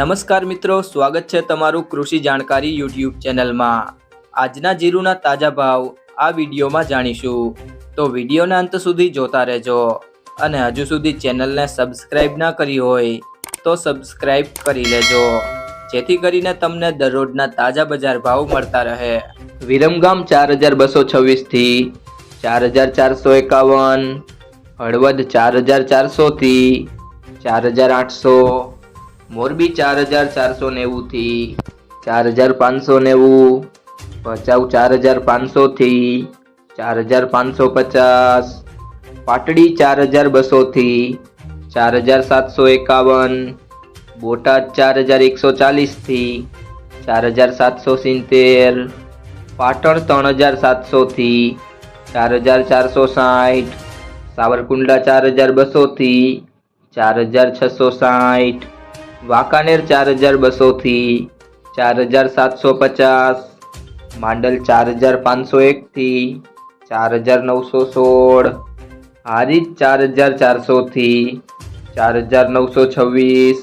નમસ્કાર મિત્રો, સ્વાગત છે તમારું કૃષિ જાણકારી યુટ્યુબ ચેનલમાં. આજના જીરુના તાજા ભાવ આ વિડીયોમાં જાણીશું. તો વિડીયોના અંત સુધી જોતા રહેજો અને હજુ સુધી ચેનલને સબસ્ક્રાઇબ ના કરી હોય તો સબસ્ક્રાઇબ કરી લેજો. જેથી કરીને તમને દરરોજના તાજા બજાર ભાવ મળતા રહે. વિરમગામ ચાર હજાર બસો છવ્વીસથી ચાર હજાર ચારસો એકાવન, હળવદ ચાર હજાર ચારસોથી ચાર હજાર આઠસો મોરબી ચાર હજાર ચારસો નેવુંથી ચાર હજાર પાંચસો નેવું ભચાઉ ચાર હજાર પાંચસોથી ચાર હજાર પાંચસો પચાસ પાટડી ચાર હજાર બસોથી ચાર હજાર સાતસો એકાવન બોટાદ ચાર હજાર એકસો ચાલીસથી ચાર હજાર સાતસો સિત્તેર પાટણ ત્રણ હજાર સાતસોથી ચાર હજાર ચારસો સાઠ સાવરકુંડલા ચાર હજાર બસોથી ચાર હજાર છસો સાઠ વાંકાનેર ચાર હજાર બસોથી ચાર હજાર સાતસો પચાસ માંડલ ચાર હજાર પાંચસો એકથી ચાર હજાર નવસો સોળ હારીજ ચાર હજાર ચારસોથી ચાર હજાર નવસો છવ્વીસ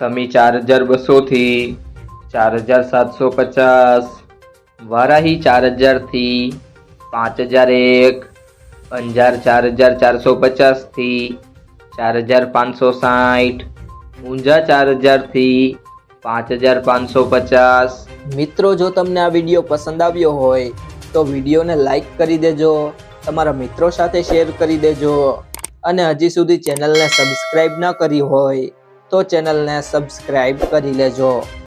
સમી ચાર હજાર બસોથી ચાર હજાર સાતસો પચાસ વારાહી ચાર હજારથી પાંચ હજાર એક અંજાર ચાર હજાર ચારસો પચાસથી ચાર હજાર પાંચસો સાઠ ઊંઝા ચાર હજારથી પાંચ હજાર પાંચસો પચાસ. મિત્રો, જો તમને આ વીડિયો પસંદ આવ્યો હોય, તો વિડીયોને લાઈક કરી દેજો, તમારા મિત્રો સાથે શેર કરી દેજો, અને હજી સુધી ચેનલને સબસ્ક્રાઈબ ન કરી હોય, તો ચેનલને સબસ્ક્રાઈબ કરી લેજો.